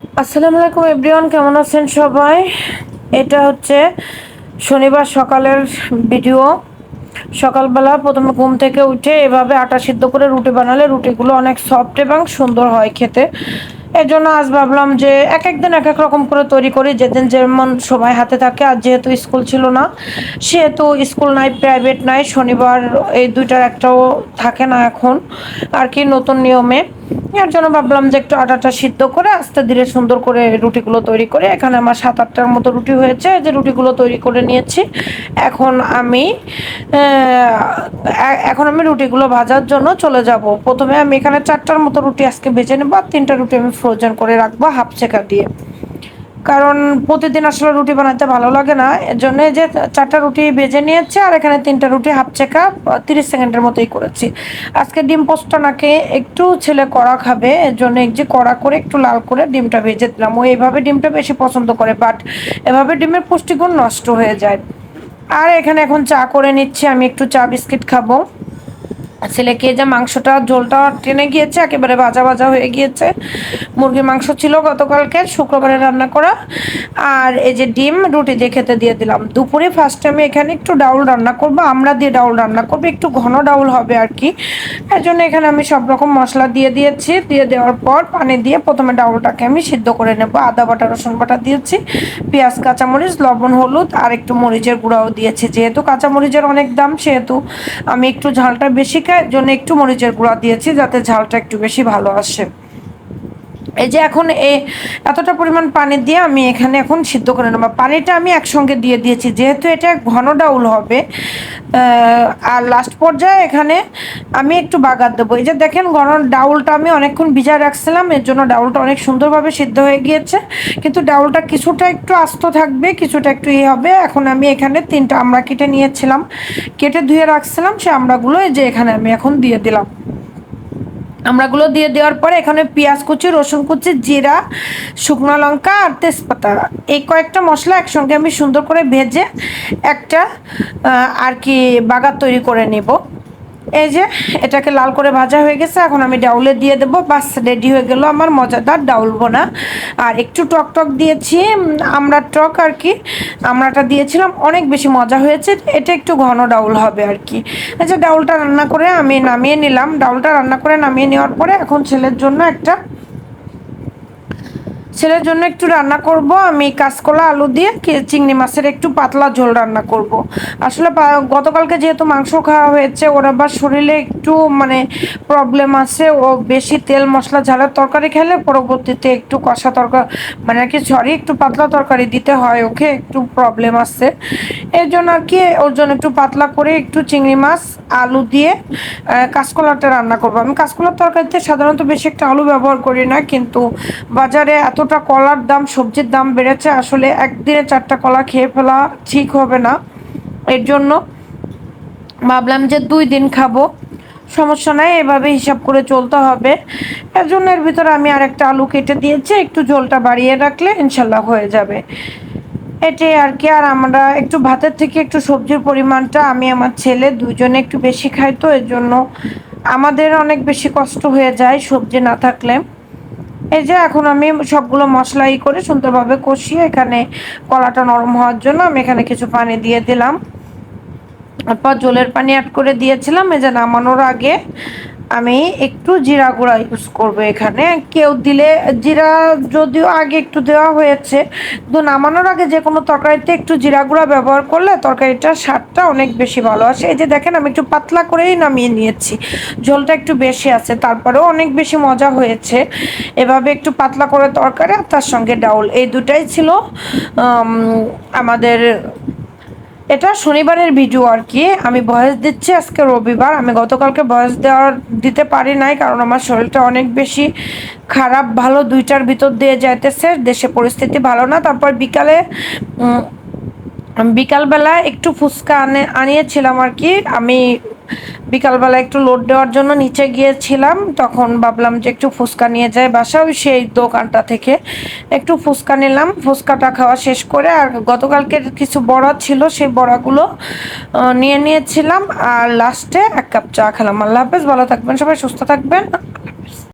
আসসালামু আলাইকুম এভরিওয়ান, কেমন আছেন সবাই? এটা হচ্ছে শনিবার সকালের ভিডিও। সকালবেলা প্রথমে ঘুম থেকে উঠে এভাবে আটা সিদ্ধ করে রুটি বানালে রুটিগুলো অনেক সফট এবং সুন্দর হয় খেতে। এর জন্য আজ ভাবলাম যে এক একদিন এক এক রকম করে তৈরি করি। যেদিন যেমন সময় হাতে থাকে, আর যেহেতু স্কুল ছিল না, সেহেতু স্কুল নাই, প্রাইভেট নাই, শনিবার এই দুইটার একটাও থাকে না এখন, আর কি নতুন নিয়মে। এর জন্য ভাবলাম যে একটু আটাটা সিদ্ধ করে আস্তে ধীরে সুন্দর করে রুটিগুলো তৈরি করে, এখানে আমার সাত আটটার মতো রুটি হয়েছে যে রুটিগুলো তৈরি করে নিয়েছি। এখন আমি এখন আমি রুটিগুলো ভাজার জন্য চলে যাব। প্রথমে আমি এখানে চারটার মতো রুটি আজকে ভেজে নেব, আর তিনটা রুটি আমি ফ্রোজেন করে রাখব হাফ চেকা দিয়ে। কারণ প্রতিদিন আসলে রুটি বানাতে ভালো লাগে না। এর জন্য যে চারটা রুটি বেজে নিয়েছে আর এখানে তিনটা রুটি হাফ চেকা তিরিশ সেকেন্ডের মতোই করেছি। আজকে ডিম পোস্টটা নাকে একটু ছেলে কড়া খাবে এর জন্য যে কড়া করে একটু লাল করে ডিমটা ভেজে দিলাম। ও এইভাবে ডিমটা বেশি পছন্দ করে বাট এভাবে ডিমের পুষ্টিগুণ নষ্ট হয়ে যায়। আর এখানে এখন চা করে নিচ্ছি, আমি একটু চা বিস্কিট খাব। ছেলেকে যে মাংসটা, ঝোলটা টেনে গিয়েছে, একেবারে ভাজা ভাজা হয়ে গিয়েছে। মুরগির মাংস ছিল গতকালকে, শুক্রবারে রান্না করা। আর এই যে ডিম, রুটি দিয়ে খেতে দিয়ে দিলাম। দুপুরে ফার্স্টে আমি এখানে একটু ডাউল রান্না করব, আমরা দিয়ে ডাউল রান্না করব, একটু ঘন ডাউল হবে আর কি। এর জন্য এখানে আমি সব রকম মশলা দিয়ে দিয়েছি। দিয়ে দেওয়ার পর পানি দিয়ে প্রথমে ডাউলটাকে আমি সিদ্ধ করে নেব। আদা বাটা, রসুন বাটা দিয়েছি, পেঁয়াজ, কাঁচামরিচ, লবণ, হলুদ আর একটু মরিচের গুঁড়াও দিয়েছি। যেহেতু কাঁচামরিচের অনেক দাম, সেহেতু আমি একটু ঝালটা বেশি জন্য একটু মরিচের গুঁড়া দিয়েছি যাতে ঝালটা একটু বেশি ভালো আসে। এই যে এখন এ, এতটা পরিমাণ পানি দিয়ে আমি এখানে এখন সিদ্ধ করে নেব। পানিটা আমি একসঙ্গে দিয়ে দিয়েছি, যেহেতু এটা ঘন ডাউল হবে আর লাস্ট পর্যায়ে এখানে আমি একটু বাগার দেবো। এই যে দেখেন ঘন ডাউলটা আমি অনেকক্ষণ ভিজায় রাখছিলাম, এর জন্য ডাউলটা অনেক সুন্দরভাবে সিদ্ধ হয়ে গিয়েছে। কিন্তু ডাউলটা কিছুটা একটু আস্ত থাকবে, কিছুটা একটু ইয়ে হবে। এখন আমি এখানে তিনটা আমরা কেটে নিয়েছিলাম। কেটে ধুয়ে রাখছিলাম, সে আমড়াগুলো এই যে এখানে আমি এখন দিয়ে দিলাম। আমরাগুলো দিয়ে দেওয়ার পরে এখানে পেঁয়াজ কুচি, রসুন কুচি, জিরা, শুকনো লঙ্কা আর তেজপাতা। এই কয়েকটা মশলা একসঙ্গে আমি সুন্দর করে ভেজে একটা আর কি বাগার তৈরি করে নেব। এই যে, এটাকে লাল করে ভাজা হয়ে গেছে। এখন আমি ডাউলে দিয়ে দেবো। বাস, রেডি হয়ে গেল আমার মজাদার ডাউল বোনা আর একটু টক টক দিয়েছি আমরা টক আর কি, আমরাটা দিয়েছিলাম। অনেক বেশি মজা হয়েছে। এটা একটু ঘন ডাউল হবে আর কি। এই যে, ডাউলটা রান্না করে আমি নামিয়ে নিলাম। ডাউলটা রান্না করে নামিয়ে নেওয়ার পরে এখন ছেলের জন্য একটা ছেলের জন্য একটু রান্না করব। আমি কাঁচকলা, আলু দিয়ে চিংড়ি মাছের একটু পাতলা ঝোল রান্না করব। আসলে গতকালকে যেহেতু মাংস খাওয়া হয়েছে, ওর আবার শরীরে একটু মানে প্রবলেম আছে। ও বেশি তেল মশলা, ঝালের তরকারি খেলে পরবর্তীতে একটু কষা তরকারি মানে আর কি সরি, একটু পাতলা তরকারি দিতে হয় ওকে, একটু প্রবলেম আছে। এর জন্য আর কি, ওর জন্য একটু পাতলা করে একটু চিংড়ি মাছ আলু দিয়ে কাঁচকলাটা রান্না করব। আমি কাঁচকলার তরকারিতে সাধারণত বেশি একটা আলু ব্যবহার করি না, কিন্তু বাজারে এতটা কলার দাম, সবজির দাম বেড়েছে, আসলে একদিনে চারটা কলা খেয়ে ফেলা ঠিক হবে না। এর জন্য ভাবলাম যে দুই দিন খাব। সমস্যা নাই, এভাবে হিসাব করে চলতে হবে। এর জন্য এর ভিতরে আমি আর একটা আলু কেটে দিয়েছি, একটু ঝোলটা বাড়িয়ে রাখলে ইনশাল্লাহ হয়ে যাবে। এটাই আর কি। আর আমরা একটু ভাতের থেকে একটু সবজির পরিমাণটা, আমি আমার ছেলে দুজনে একটু বেশি খাই তো, এর জন্য আমাদের অনেক বেশি কষ্ট হয়ে যায় সবজি না থাকলে। এই যে এখন আমি সবগুলো মশলা ই করে সুন্দরভাবে কষিয়ে এখানে কলাটা নরম হওয়ার জন্য আমি এখানে কিছু পানি দিয়ে দিলাম। তারপর জলের পানি অ্যাড করে দিয়েছিলাম, এই যে নামানোর আগে। আমি একটু জিরা গুঁড়া ইউজ করব এখানে। কেউ দিলে জিরা যদিও আগে একটু দেওয়া হয়েছে, কিন্তু নামানোর আগে যে কোনো তরকারিতে একটু জিরা গুঁড়া ব্যবহার করলে তরকারিটার স্বাদটা অনেক বেশি ভালো আসে। এই যে দেখেন, আমি একটু পাতলা করেই নামিয়ে নিয়েছি। ঝোলটা একটু বেশি আছে, তারপরেও অনেক বেশি মজা হয়েছে। এভাবে একটু পাতলা করে তরকারি আর তার সঙ্গে ডাউল। এই দুটাই ছিল আমাদের এটা শনিবারের ভিডিও আর কি। আমি ভয়েস দিচ্ছি আজকে রবিবার। আমি গতকালকে ভয়েস দেওয়ার দিতে পারি নাই কারণ আমার শরীরটা অনেক বেশি খারাপ, ভালো, দুইটার ভিতর দিয়ে যাইতেছে। দেশে পরিস্থিতি ভালো না। তারপর বিকালে বিকালবেলা একটু ফুচকা আনে, আনিয়েছিলাম আর কি। আমি বিকালবেলা একটু লোড দেওয়ার জন্য নিচে গিয়েছিলাম, তখন ভাবলাম যে একটু ফুচকা নিয়ে যাই বাসা ওই সেই দোকানটা থেকে একটু ফুচকা নিলাম, ফুচকাটা খাওয়া শেষ করে আর গতকালকের কিছু বড়া ছিল, সেই বড়াগুলো নিয়ে নিয়েছিলাম আর লাস্টে এক কাপ চা খেলাম। আল্লাহ হাফেজ, ভালো থাকবেন সবাই, সুস্থ থাকবেন।